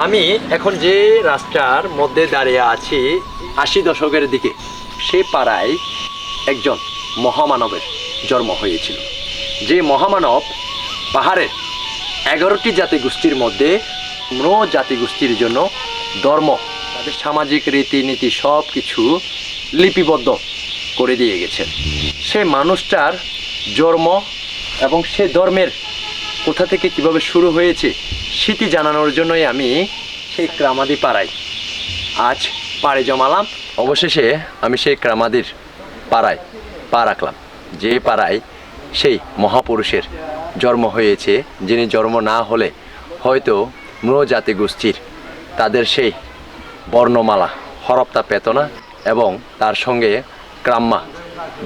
আমি এখন যে রাস্তার মধ্যে দাঁড়িয়ে আছি, আশি দশকের দিকে, সে পাড়ায় একজন মহামানবের জন্ম হয়েছিল। যে মহামানব পাহাড়ের এগারোটি জাতিগোষ্ঠীর মধ্যে ম্র জাতিগোষ্ঠীর জন্য ধর্ম, তাদের সামাজিক রীতিনীতি সব কিছু লিপিবদ্ধ করে দিয়ে গেছেন। সে মানুষটার জন্ম এবং সে ধর্মের কোথা থেকে কীভাবে শুরু হয়েছে স্মৃতি জানানোর জন্যই আমি সেই ক্রামাদি পাড়ায়। আজ পাড়ে জমালাম। অবশেষে আমি সেই ক্রামাদির পাড়ায় পা রাখলাম। যে পাড়ায় সেই মহাপুরুষের জন্ম হয়েছে, যিনি জন্ম না হলে হয়তো জাতি গোষ্ঠীর তাদের সেই বর্ণমালা হরপ্তা পেত না এবং তার সঙ্গে ক্রাম্মা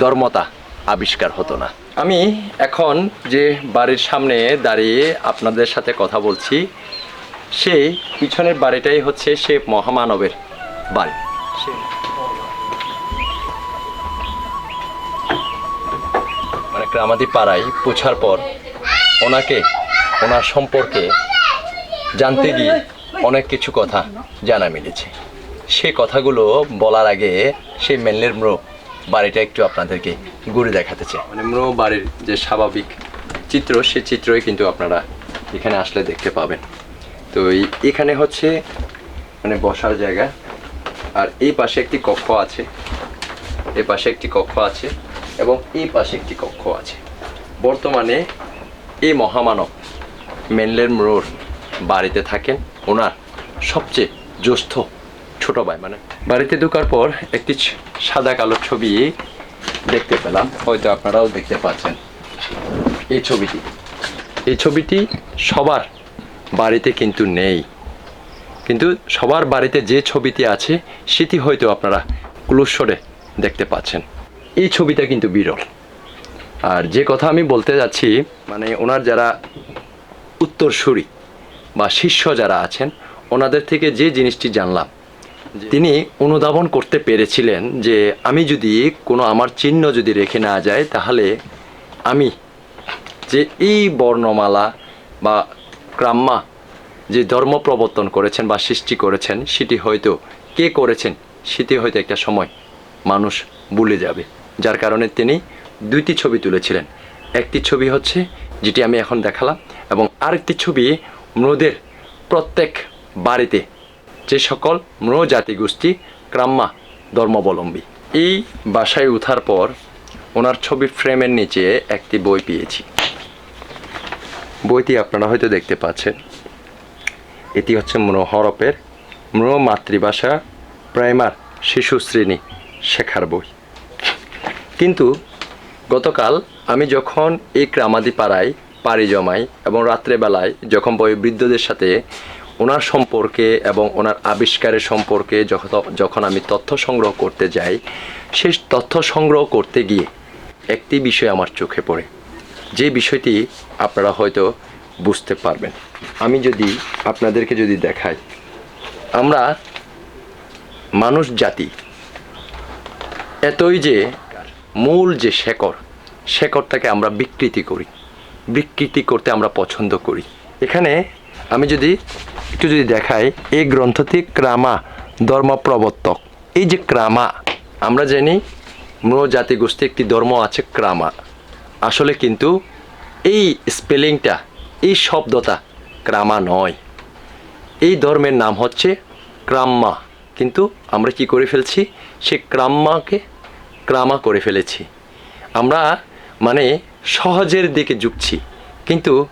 ধর্মতা আবিষ্কার হতো না। আমি এখন যে বাড়ির সামনে দাঁড়িয়ে আপনাদের সাথে কথা বলছি সেই পিছনের বাড়িটাই হচ্ছে সে মহামানবের বাড়ি। সে- মানে গ্রামাদি পাড়ায় পৌঁছার পর ওনাকে ওনার সম্পর্কে জানতে গিয়ে অনেক কিছু কথা জানা মিলেছে। সে কথাগুলো বলার আগে সে মেনলের ম্রো বাড়িটা একটু আপনাদেরকে ঘুরে দেখাতে চাই। মানে ম্রো বাড়ির যে স্বাভাবিক চিত্র, সে চিত্রই কিন্তু আপনারা এখানে আসলে দেখতে পাবেন। তো এখানে হচ্ছে মানে বসার জায়গা। আর এই পাশে একটি কক্ষ আছে। এই পাশে একটি কক্ষ আছে এবং এই পাশে একটি কক্ষ আছে। বর্তমানে এই মহামানব মেনলের মোড় বাড়িতে থাকেন। ওনার সবচেয়ে জ্যেষ্ঠ ছোট ভাই মানে বাড়িতে ঢোকার পর একটি সাদা কালো ছবি দেখতে পেলাম। হয়তো আপনারাও দেখতে পাচ্ছেন এই ছবিটি। এই ছবিটি সবার বাড়িতে কিন্তু নেই। কিন্তু সবার বাড়িতে যে ছবিটি আছে, সেটি হয়তো আপনারা ক্লোসরে দেখতে পাচ্ছেন। এই ছবিটা কিন্তু বিরল। আর যে কথা আমি বলতে যাচ্ছি মানে ওনার যারা উত্তরসূরি বা শিষ্য যারা আছেন, ওনাদের থেকে যে জিনিসটি জানলাম তিনি অনুধাবন করতে পেরেছিলেন যে আমি যদি কোনো আমার চিহ্ন যদি রেখে না যায়, তাহলে আমি যে এই বর্ণমালা বা ক্রাম্মা যে ধর্ম প্রবর্তন করেছেন বা সৃষ্টি করেছেন, সেটি হয়তো কে করেছেন, সেটি হয়তো একটা সময় মানুষ ভুলে যাবে। যার কারণে তিনি দুইটি ছবি তুলেছিলেন। একটি ছবি হচ্ছে যেটি আমি এখন দেখালাম এবং আরেকটি ছবি মৃদের প্রত্যেক বাড়িতে যে সকল মৃ জাতিগোষ্ঠী ক্রাম্মা ধর্মাবলম্বী। এই বাসায় উঠার পর ওনার ছবি ফ্রেমের নিচে একটি বই পেয়েছি। বইটি আপনারা হয়তো দেখতে পাচ্ছেন। এটি হচ্ছে মৃ হরপের মৃ মাতৃভাষা প্রাইমার শিশু শ্রেণি শেখার বই। কিন্তু গতকাল আমি যখন এই ক্রামাদি পাড়ায় পাড়ি জমাই এবং রাত্রেবেলায় যখন বয়োবৃদ্ধদের সাথে ওনার সম্পর্কে এবং ওনার আবিষ্কারের সম্পর্কে যখন আমি তথ্য সংগ্রহ করতে যাই, সেই তথ্য সংগ্রহ করতে গিয়ে একটি বিষয় আমার চোখে পড়ে। যে বিষয়টি আপনারা হয়তো বুঝতে পারবেন। আমি যদি আপনাদেরকে যদি দেখাই, আমরা মানুষ জাতি, এতই যে মূল যে শেকড়, শেকড়টাকে আমরা বিকৃতি করি। বিকৃতি করতে আমরা পছন্দ করি। এখানে আমি যদি একটু যদি দেখাই, এই গ্রন্থটি ক্রামা ধর্ম প্রবর্তক এই যে ক্রামা, আমরা জানি মৃ জাতিগোষ্ঠী একটি ধর্ম আছে ক্রামা। আসলে কিন্তু এই স্পেলিংটা, এই শব্দটা ক্রামা নয়। এই ধর্মের নাম হচ্ছে ক্রাম্মা। কিন্তু আমরা কি করে ফেলছি? সে ক্রাম্মাকে ক্রামা করে ফেলেছি। আমরা মানে সহজের দিকে ঝুঁকছি। কিন্তু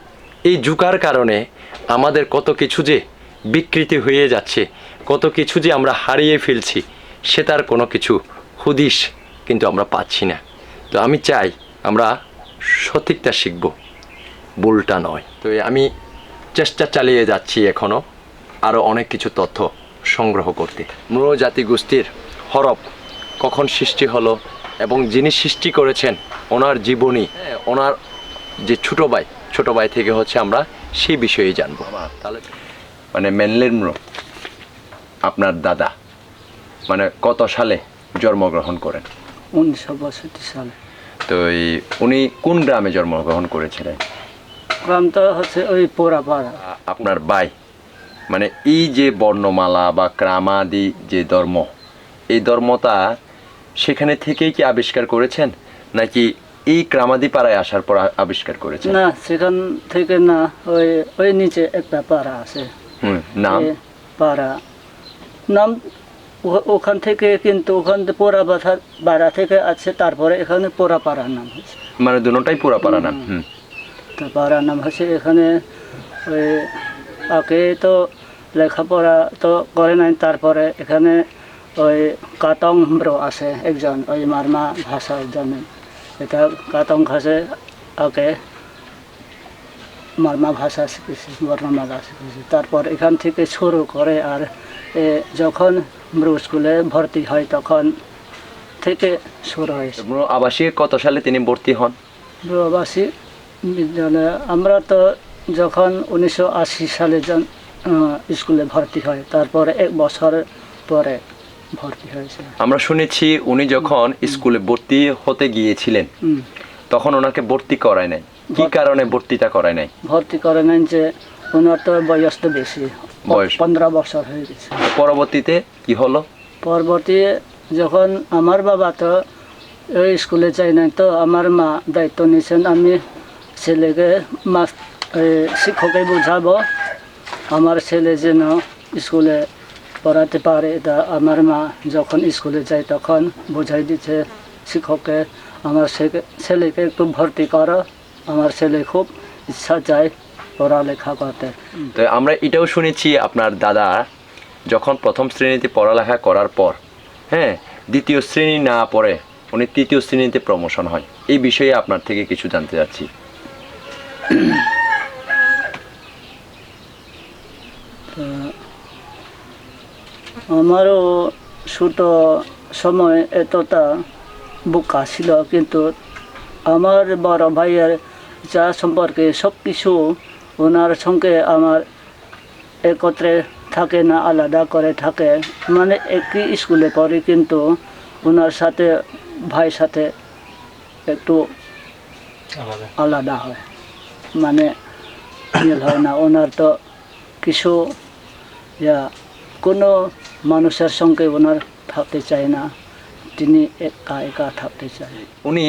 এই ঝুঁকার কারণে আমাদের কত কিছু যে বিকৃতি হয়ে যাচ্ছে কত কিছু যে আমরা হারিয়ে ফেলছি সে তার কোনো কিছু হুদিস কিন্তু আমরা পাচ্ছি না। তো আমি চাই আমরা সঠিকটা শিখব ভুলটা নয়। তো আমি চেষ্টা চালিয়ে যাচ্ছি এখনও আরও অনেক কিছু তথ্য সংগ্রহ করতে। মৃ জাতিগোষ্ঠীর হরপ কখন সৃষ্টি হলো এবং যিনি সৃষ্টি করেছেন ওনার জীবনী হ্যাঁ, ওনার যে ছোটো ভাই ছোটো ভাই থেকে হচ্ছে আমরা সেই বিষয়েই জানব। তাহলে মানে মেনলের মৃ আপনার দাদা মানে কত সালে জন্মগ্রহণ করেন? উনিশশো বাষট্টি সালে। তো এই উনি কোন গ্রামে জন্মগ্রহণ করেছিলেন? গ্রামটা হচ্ছে ওই পোড়াপাড়া। আপনার বাই মানে এই যে বর্ণমালা বা ক্রামাদি যে ধর্ম এই ধর্মটা সেখানে থেকেই কি আবিষ্কার করেছেন? নাকি এই ক্রামাদি পাড়ায় আসার পর আবিষ্কার করেছেন? না সেখান থেকে না ওই ওই নিচে একটা পাড়া আছে। নাম? পাড়া। নাম ওখান থেকে কিন্তু ওখান থেকে পোড়া বাধা বাড়া থেকে আছে তারপরে এখানে পোড়া পাড়া নাম হয়েছে। মানে দুটাই পোড়া পাড়া নাম তো পাড়া নাম হচ্ছে এখানে ওই আগে তো লেখাপড়া তো করে নাই তারপরে এখানে ওই কাতং ব্রো আছে একজন ওই মারমা ভাষা জানেন এটা কাতং ঘাসে আগে মারমা ভাষা শিখেছি বর্ণমালা শিখেছি তারপর এখান থেকে শুরু করে আর এ যখন ব্রু স্কুলে ভর্তি হয় তখন থেকে শুরু হয়েছে। আপনার আবাসিক কত সালে তিনি ভর্তি হন? প্রবাসী বিদ্যালয়ে আমরা তো যখন উনিশশো আশি সালে স্কুলে ভর্তি হয় তারপরে এক বছর পরে আমরা শুনেছি উনি যখন স্কুলে ভর্তি হতে গিয়েছিলেন তখন ওনাকে ভর্তি করায় নাই। কি কারণে ভর্তিটা করায় নাই? ভর্তি করে নেন যে ওনার তো বয়স তো বেশি বয়স। পনেরো বছর হয়ে গেছে। পরবর্তীতে কি হলো? পরবর্তী যখন আমার বাবা তো ওই স্কুলে যাই নাই তো আমার মা দায়িত্ব নিয়েছেন আমি ছেলেকে এই শিক্ষকে বুঝাবো আমার ছেলে যেন স্কুলে পড়াতে পারে। এটা আমার মা যখন স্কুলে যায় তখন বোঝাই দিচ্ছে শিক্ষককে আমার ছেলে- ছেলেকে একটু ভর্তি করো। আমার ছেলে খুব ইচ্ছা চায় পড়ালেখা করতে। তো আমরা এটাও শুনেছি আপনার দাদা যখন প্রথম শ্রেণীতে পড়ালেখা করার পর হ্যাঁ দ্বিতীয় শ্রেণি না পড়ে উনি তৃতীয় শ্রেণীতে প্রমোশন হয়। এই বিষয়ে আপনার থেকে কিছু জানতে চাচ্ছি। তো আমারও ছোট সময় এতটা বোকা ছিল কিন্তু আমার বড় ভাইয়ের যা সম্পর্কে সব কিছু ওনার সঙ্গে আমার একত্রে থাকে না আলাদা করে থাকে। মানে একই স্কুলে পড়ি কিন্তু ওনার সাথে ভাই সাথে একটু আলাদা হয়। মানে মিল হয় না। ওনার তো কিছু ইয়া কোনো মানুষের সঙ্গে ওনার থাকতে চায় না তিনি একা একা থাকতে চায়। উনি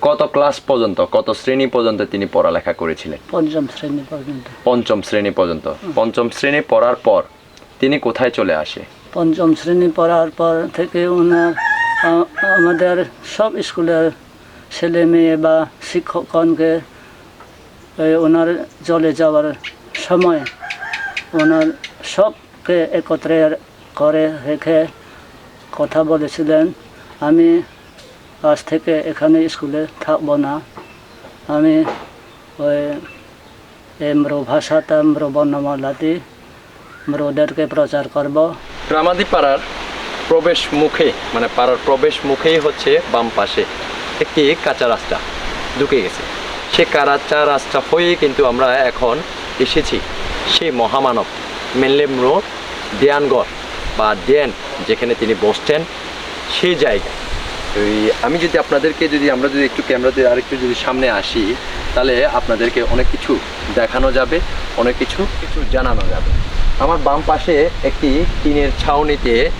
কত ক্লাস পর্যন্ত কত শ্রেণি পর্যন্ত তিনি পড়ালেখা করেছিলেন? পঞ্চম শ্রেণি পর্যন্ত। পঞ্চম শ্রেণি পর্যন্ত। পঞ্চম শ্রেণি পড়ার পর তিনি কোথায় চলে আসে? পঞ্চম শ্রেণি পড়ার পর থেকে ওনার আমাদের সব স্কুলের ছেলে মেয়ে বা শিক্ষকগণকে ওনার চলে যাওয়ার সময় ওনার সবকে একত্রে করে রেখে কথা বলেছিলেন, আমি আজ থেকে এখানে স্কুলে থাকব না। আমি ওই এমরো ভাষাতে এমরো বর্ণমালাতে ওদেরকে প্রচার করব। গ্রামাদি পাড়ার প্রবেশ মুখে মানে পাড়ার প্রবেশ মুখেই হচ্ছে বাম পাশে একটি কাঁচা রাস্তা ঢুকে গেছে। সে কাঁচা রাস্তা হয়ে কিন্তু আমরা এখন এসেছি সেই মহামানব মেনলেমরো দেয়ানগড় বা দেন যেখানে তিনি বসতেন, সেই জায়গা ওই আমি যদি আপনাদেরকে যদি, আমরা যদি একটু ক্যামেরাতে আরেকটু যদি সামনে আসি, তাহলে আপনাদেরকে অনেক কিছু দেখানো যাবে, অনেক কিছু কিছু জানানো যাবে। আমার বাম পাশে একটি টিনের ছাউনিতে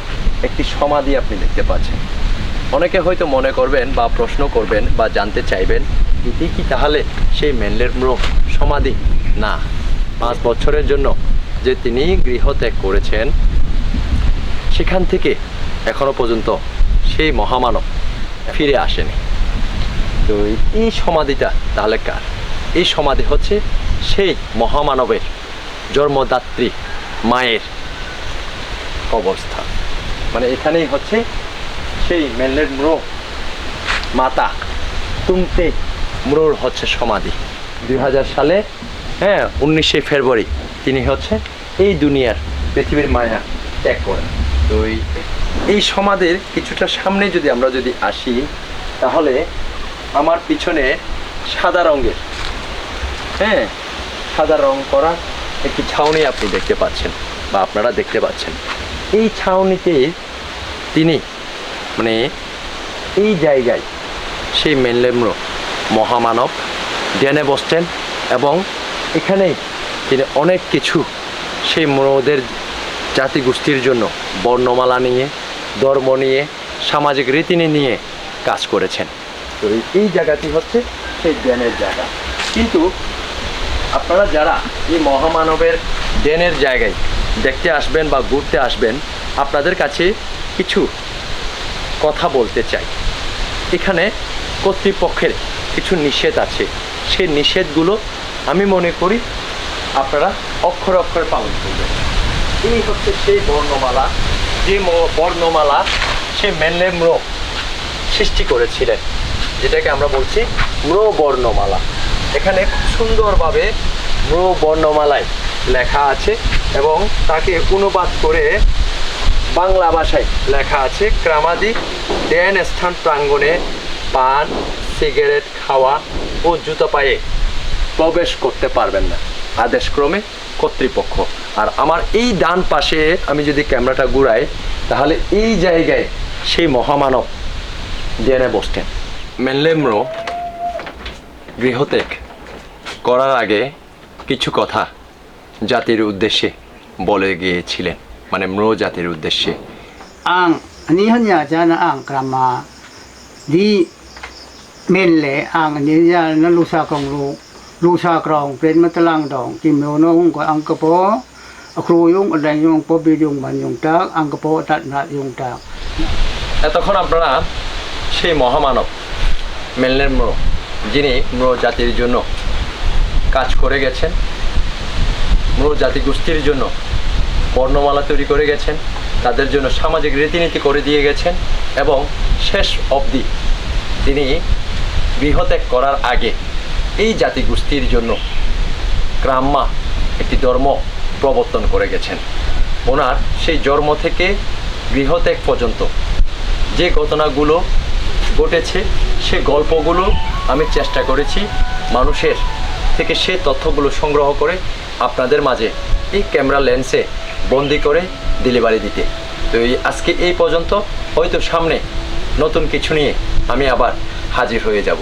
একটি সমাধি আপনি দেখতে পাচ্ছেন। অনেকে হয়তো মনে করবেন বা প্রশ্ন করবেন বা জানতে চাইবেন, এটি কি তাহলে সেই মেনলের সমাধি? না। পাঁচ বছরের জন্য যে তিনি গৃহত্যাগ করেছেন, সেখান থেকে এখনও পর্যন্ত সেই মহামানব ফিরে আসেনি। তো এই সমাধিটা তাহলে কার? এই সমাধি হচ্ছে সেই মহামানবের জন্মদাত্রী মায়ের অবস্থা মানে এখানেই হচ্ছে সেই মেনলের ম্রো মাতা তুমতে ম্রোর হচ্ছে সমাধি। দুই হাজার সালে হ্যাঁ উনিশে ফেব্রুয়ারি তিনি হচ্ছে এই দুনিয়ার পৃথিবীর মায়া ত্যাগ করেন। তো এই- সমাধির কিছুটা সামনে যদি আমরা যদি আসি, তাহলে আমার পিছনে সাদা রঙের হ্যাঁ সাদা রং করা একটি ছাউনি আপনি দেখতে পাচ্ছেন বা আপনারা দেখতে পাচ্ছেন। এই ছাউনিতে তিনি মানে এই জায়গায় সেই মেনলেম্র মহামানব ধ্যানে বসতেন এবং এখানেই তিনি অনেক কিছু সেই মনোদের জাতিগোষ্ঠীর জন্য বর্ণমালা নিয়ে, ধর্ম নিয়ে, সামাজিক রীতিনী নিয়ে কাজ করেছেন। তো এই- জায়গাটি হচ্ছে সেই জ্ঞানের জায়গা। কিন্তু আপনারা যারা এই মহামানবের ডেনের জায়গায় দেখতে আসবেন বা ঘুরতে আসবেন, আপনাদের কাছে কিছু কথা বলতে চাই। এখানে কর্তৃপক্ষের কিছু নিষেধ আছে। সেই নিষেধগুলো আমি মনে করি আপনারা অক্ষরে অক্ষরে পালন করবেন। এই হচ্ছে সেই বর্ণমালা, যে বর্ণমালা সে মেনলে ম্র সৃষ্টি করেছিলেন, যেটাকে আমরা বলছি ম্র বর্ণমালা। এখানে খুব সুন্দরভাবে ম্র বর্ণমালায় লেখা আছে এবং তাকে অনুবাদ করে বাংলা ভাষায় লেখা আছে, ক্রামাদি ড্যান স্থান প্রাঙ্গণে পান, সিগারেট খাওয়া ও জুতো পায়ে প্রবেশ করতে পারবেন না। আদেশক্রমে কর্তৃপক্ষ। আর আমার এই ডান পাশে আমি যদি ক্যামেরাটা ঘুরাই, তাহলে এই জায়গায় সেই মহামানব জেনে বসতেন। মেনলেম্র গৃহত্যাগ করার আগে কিছু কথা জাতির উদ্দেশ্যে বলে গিয়েছিলেন। মানে ম্র জাতির উদ্দেশ্যে। Ang anihan niya dyan ang krama di menle ang niya na lusa kong lu lusa krong pren matalang dong kim no no ko ang kapo akru yung adan yung po yung man yung tak ang kapo tat na yung tak এতক্ষণ আপনারা সেই মহামানব মেনলেন ম্র যিনি ম্র জাতির জন্য কাজ করে গেছেন ম্র জাতিগোষ্ঠীর জন্য বর্ণমালা তৈরি করে গেছেন তাদের জন্য সামাজিক রীতিনীতি করে দিয়ে গেছেন এবং শেষ অবধি তিনি গৃহত্যাগ করার আগে এই জাতিগোষ্ঠীর জন্য গ্রাম্মা একটি ধর্ম প্রবর্তন করে গেছেন। ওনার সেই জন্ম থেকে গৃহত্যাগ পর্যন্ত যে ঘটনাগুলো ঘটেছে, সে গল্পগুলো আমি চেষ্টা করেছি মানুষের থেকে সে তথ্যগুলো সংগ্রহ করে আপনাদের মাঝে এই ক্যামেরা লেন্সে বন্দি করে ডেলিভারি দিতে। তো এই আজকে এই পর্যন্ত, হয়তো সামনে নতুন কিছু নিয়ে আমি আবার হাজির হয়ে যাব।